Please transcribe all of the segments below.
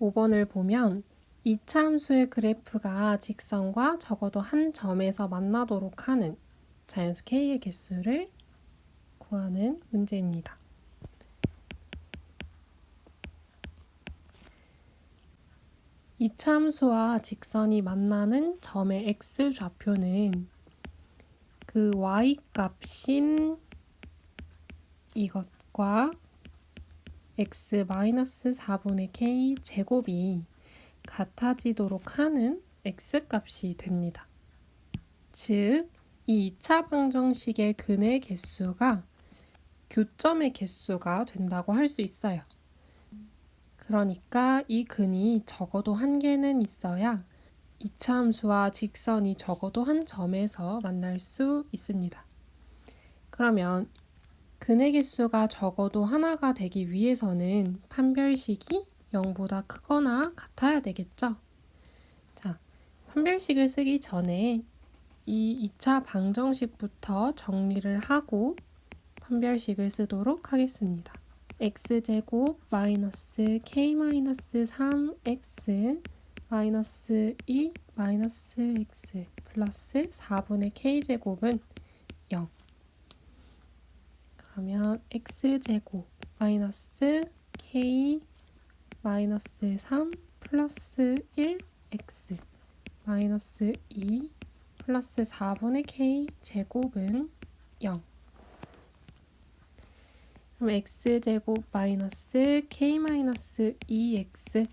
5번을 보면 이차 함수의 그래프가 직선과 적어도 한 점에서 만나도록 하는 자연수 k의 개수를 구하는 문제입니다. 이차 함수와 직선이 만나는 점의 x 좌표는 그 y 값인 이것과 x 4분의 k 제곱이 같아지도록 하는 x 값이 됩니다. 즉, 이 2차 방정식의 근의 개수가 교점의 개수가 된다고 할 수 있어요. 그러니까 이 근이 적어도 한 개는 있어야 2차 함수와 직선이 적어도 한 점에서 만날 수 있습니다. 그러면 근의 개수가 적어도 하나가 되기 위해서는 판별식이 0보다 크거나 같아야 되겠죠? 자, 판별식을 쓰기 전에 이 2차 방정식부터 정리를 하고 판별식을 쓰도록 하겠습니다. x제곱 마이너스 k 마이너스 3x 마이너스 2 마이너스 x 플러스 4분의 k제곱은 0 그러면 x제곱 마이너스 k 마이너스 3 플러스 1x 마이너스 2 플러스 4분의 k 제곱은 0 그럼 x제곱 마이너스 k 마이너스 2x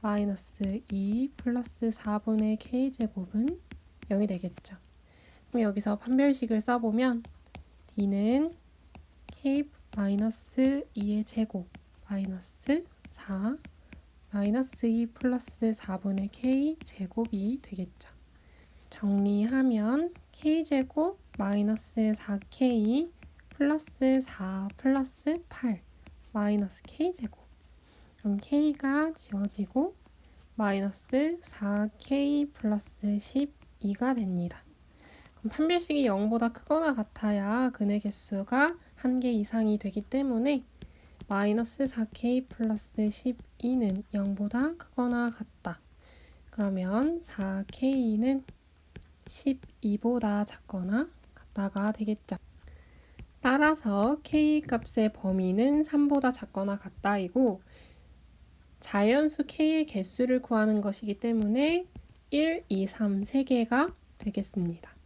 마이너스 2 플러스 4분의 k제곱은 0이 되겠죠. 그럼 여기서 판별식을 써보면 d는 k 마이너스 2의 제곱 마이너스 4 마이너스 2 플러스 4분의 k 제곱이 되겠죠. 정리하면 k제곱 마이너스 4k 플러스 4 플러스 8 마이너스 k제곱 그럼 k가 지워지고 마이너스 4k 플러스 12가 됩니다. 그럼 판별식이 0보다 크거나 같아야 근의 개수가 한 개 이상이 되기 때문에 마이너스 4k 플러스 12는 0보다 크거나 같다. 그러면 4k는 12보다 작거나 같다가 되겠죠. 따라서 k 값의 범위는 3보다 작거나 같다이고 자연수 k의 개수를 구하는 것이기 때문에 1, 2, 3, 3개가 되겠습니다.